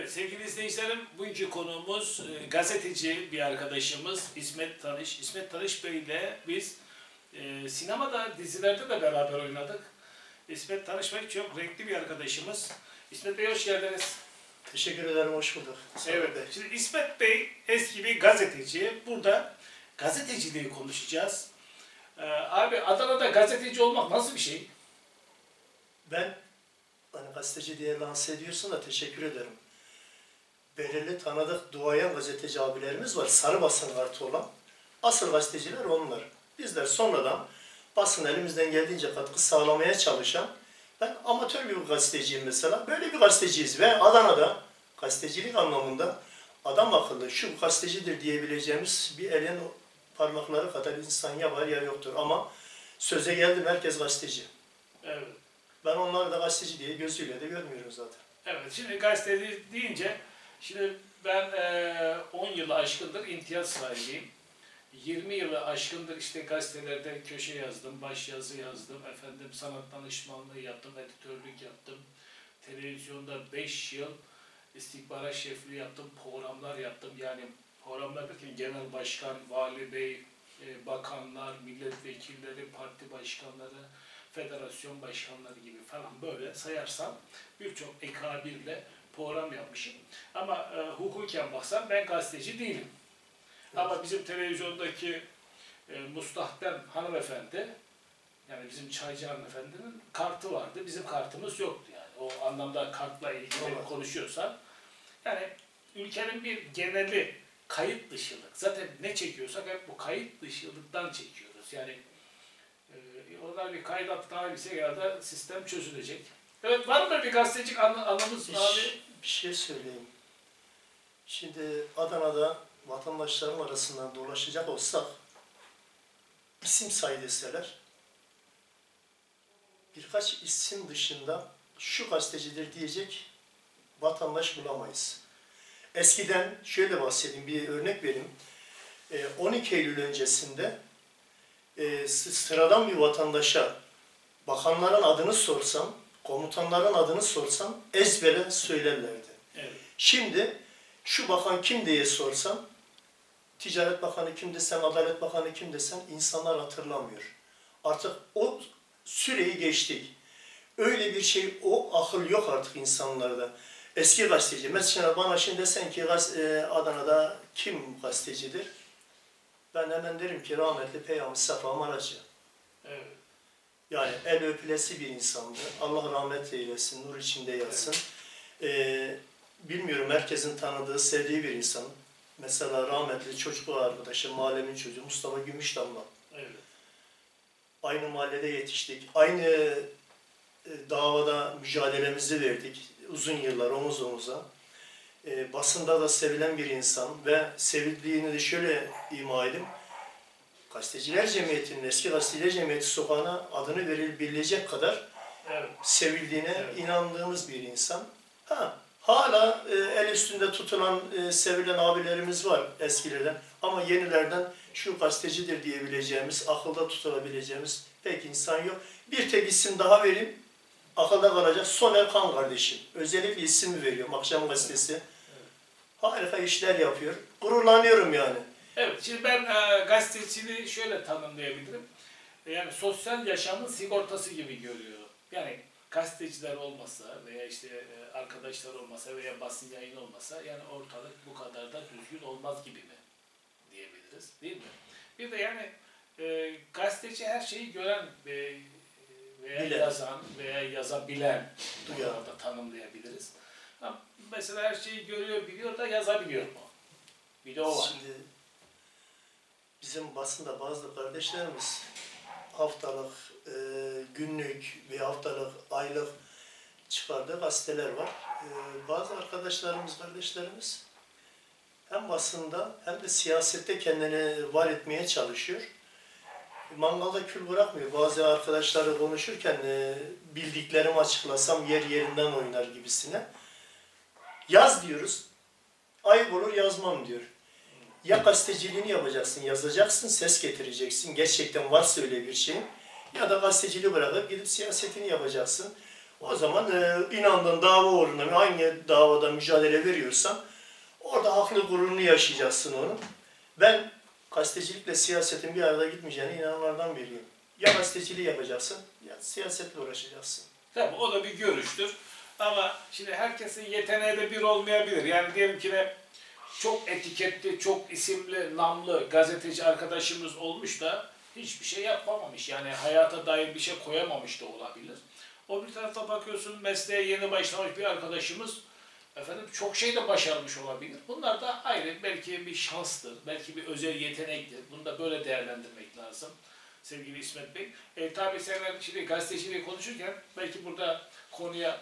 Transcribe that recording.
Evet sevgili izleyicilerim bugünkü konuğumuz e, gazeteci bir arkadaşımız İsmet Tanış. İsmet Tanış Bey ile biz e, sinemada dizilerde de beraber oynadık. İsmet Tanış Bey çok renkli bir arkadaşımız. İsmet Bey hoş geldiniz. Teşekkür ederim, hoş bulduk. Sağ Evet. Şimdi İsmet Bey eski bir gazeteci. Burada gazeteciliği konuşacağız. Ee, abi Adana'da gazeteci olmak nasıl bir şey? Ben hani gazeteci diye lanse ediyorsun da teşekkür ederim. Belirli tanıdık duayen gazeteci abilerimiz var. Sarı basın kartı olan. Asıl gazeteciler onlar. Bizler sonradan basın elimizden geldiğince katkı sağlamaya çalışan ben amatör bir gazeteciyim mesela. Böyle bir gazeteciyiz ve Adana'da gazetecilik anlamında adam akıllı şu gazetecidir diyebileceğimiz bir elin parmakları kadar insan ya var ya yoktur ama söze geldim herkes gazeteci. Evet. Ben onları da gazeteci diye gözüyle de görmüyorum zaten. Evet, şimdi gazeteci deyince, şimdi ben eee, 10 yılı aşkındır imtiyaz sahibiyim. 20 yılı aşkındır işte gazetelerde köşe yazdım, baş yazı yazdım, efendim sanat danışmanlığı yaptım, editörlük yaptım. Televizyonda 5 yıl istihbarat şefliği yaptım, programlar yaptım. Yani programlar derken genel başkan, vali bey, e, bakanlar, milletvekilleri, parti başkanları, federasyon başkanları gibi falan böyle sayarsam birçok ekabirle program yapmışım. Ama e, hukuken baksam ben gazeteci değilim. Ama bizim televizyondaki e, Mustahdem hanımefendi, yani bizim Çaycı hanımefendinin kartı vardı. Bizim kartımız yoktu yani. O anlamda kartla ilgili Olmaz. konuşuyorsan. Yani ülkenin bir geneli kayıt dışılık. Zaten ne çekiyorsak hep bu kayıt dışılıktan çekiyoruz. Yani e, onlar bir kaydat daha bilse herhalde sistem çözülecek. Evet var mı bir gazetecilik anı, anımız Bir, abi? bir şey söyleyeyim. Şimdi Adana'da vatandaşların arasından dolaşacak olsak isim say deseler birkaç isim dışında şu gazetecidir diyecek vatandaş bulamayız. Eskiden şöyle bahsedeyim, bir örnek vereyim. Ee, 12 Eylül öncesinde e, sıradan bir vatandaşa bakanların adını sorsam, komutanların adını sorsam ezbere söylerlerdi. Evet. Şimdi şu bakan kim diye sorsam, Ticaret Bakanı kim desem, Adalet Bakanı kim desem insanlar hatırlamıyor. Artık o süreyi geçtik. Öyle bir şey, o akıl yok artık insanlarda. Eski gazeteci, mesela bana şimdi desen ki e, Adana'da kim gazetecidir? Ben hemen derim ki rahmetli Peyami Safa Maraşçı. Evet. Yani el öpülesi bir insandı. Allah rahmet eylesin, nur içinde yatsın. Ee, bilmiyorum herkesin tanıdığı, sevdiği bir insan. Mesela rahmetli çocukluğu arkadaşı, mahallemin çocuğu Mustafa Gümüşdamla. Evet. Aynı mahallede yetiştik. Aynı e, davada mücadelemizi verdik. Uzun yıllar omuz omuza. E, basında da sevilen bir insan ve sevildiğini de şöyle ima edeyim. Gazeteciler Cemiyeti'nin, eski Gazeteciler Cemiyeti sokağına adını verilebilecek kadar Evet. sevildiğine Evet. inandığımız bir insan. Ha, hala e, el üstünde tutulan, e, sevilen abilerimiz var eskilerden. Ama yenilerden şu gazetecidir diyebileceğimiz, akılda tutulabileceğimiz pek insan yok. Bir tek isim daha vereyim. Akılda kalacak Soner Kan kardeşim. Özellikle ismi veriyorum. Akşam gazetesi. Harika işler yapıyor. Gururlanıyorum yani. Evet, şimdi ben e, gazeteciliği şöyle tanımlayabilirim. E, Yani sosyal yaşamın sigortası gibi görüyorum. Yani gazeteciler olmasa veya işte e, arkadaşlar olmasa veya basın yayın olmasa yani ortalık bu kadar da düzgün olmaz gibi mi diyebiliriz değil mi? Bir de yani e, gazeteci her şeyi gören ve veya Bilen. yazan veya yazabilen Duyan. da tanımlayabiliriz. Ama mesela her şeyi görüyor, biliyor da yazabiliyor mu? Bir de o var. Şimdi bizim basında bazı kardeşlerimiz haftalık, e, günlük ve haftalık, aylık çıkardığı gazeteler var. E, bazı arkadaşlarımız, kardeşlerimiz hem basında hem de siyasette kendini var etmeye çalışıyor. Mangalda kül bırakmıyor. Bazı arkadaşları konuşurken e, bildiklerimi açıklasam yer yerinden oynar gibisine. Yaz diyoruz. Ayıp olur yazmam diyor. Ya gazeteciliğini yapacaksın, yazacaksın, ses getireceksin. Gerçekten varsa öyle bir şey. Ya da gazeteciliği bırakıp gidip siyasetini yapacaksın. O zaman e, inandığın dava uğruna hangi davada mücadele veriyorsan orada haklı gururunu yaşayacaksın onu. Ben gazetecilikle siyasetin bir arada gitmeyeceğine inananlardan biriyim. Ya gazeteciliği yapacaksın ya siyasetle uğraşacaksın. Tabii o da bir görüştür. Ama şimdi herkesin yeteneği de bir olmayabilir. Yani diyelim ki ne çok etiketli, çok isimli, namlı gazeteci arkadaşımız olmuş da hiçbir şey yapamamış. Yani hayata dair bir şey koyamamış da olabilir. O bir tarafta bakıyorsun mesleğe yeni başlamış bir arkadaşımız efendim çok şey de başarmış olabilir. Bunlar da ayrı belki bir şanstır, belki bir özel yetenektir. Bunu da böyle değerlendirmek lazım sevgili İsmet Bey. E, tabii sen şimdi gazeteciliği konuşurken belki burada konuya